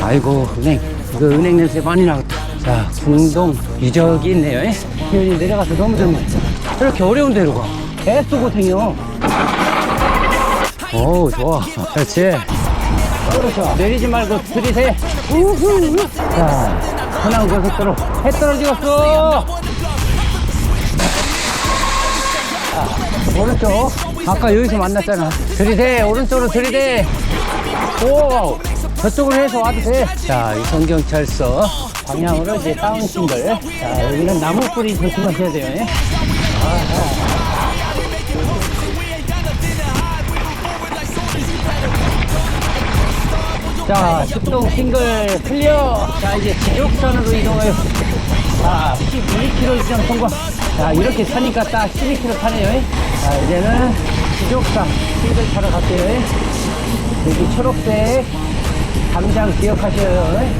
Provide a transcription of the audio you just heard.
아이고 은행. 이거 은행 냄새 많이 나겠다. 자 궁동 유적이 있네요. 예? 여기 내려가서 너무 좋네 이렇게 어려운 데로 가. 계속 고생이요. 오 좋아. 그렇지? 그렇죠. 내리지 말고 들이세 우후. 자 천안 고속도로 해 떨어지겠어. 자, 오른쪽. 아까 여기서 만났잖아. 들이대. 오른쪽으로 들이대. 오 저쪽으로 해서 와도 돼자 유성경찰서 방향으로 이제 다운 싱글 자 여기는 나무 뿌리 조심하셔야 돼요 예? 자, 숙동 싱글 클리어. 자, 이제 지옥선으로 이동해요. 자, 12km 지점 통과. 자, 이렇게 타니까 딱 12km 타네요. 자, 이제는 지옥선 싱글 타러 갈게요. 여기 초록색 담장 기억하셔요.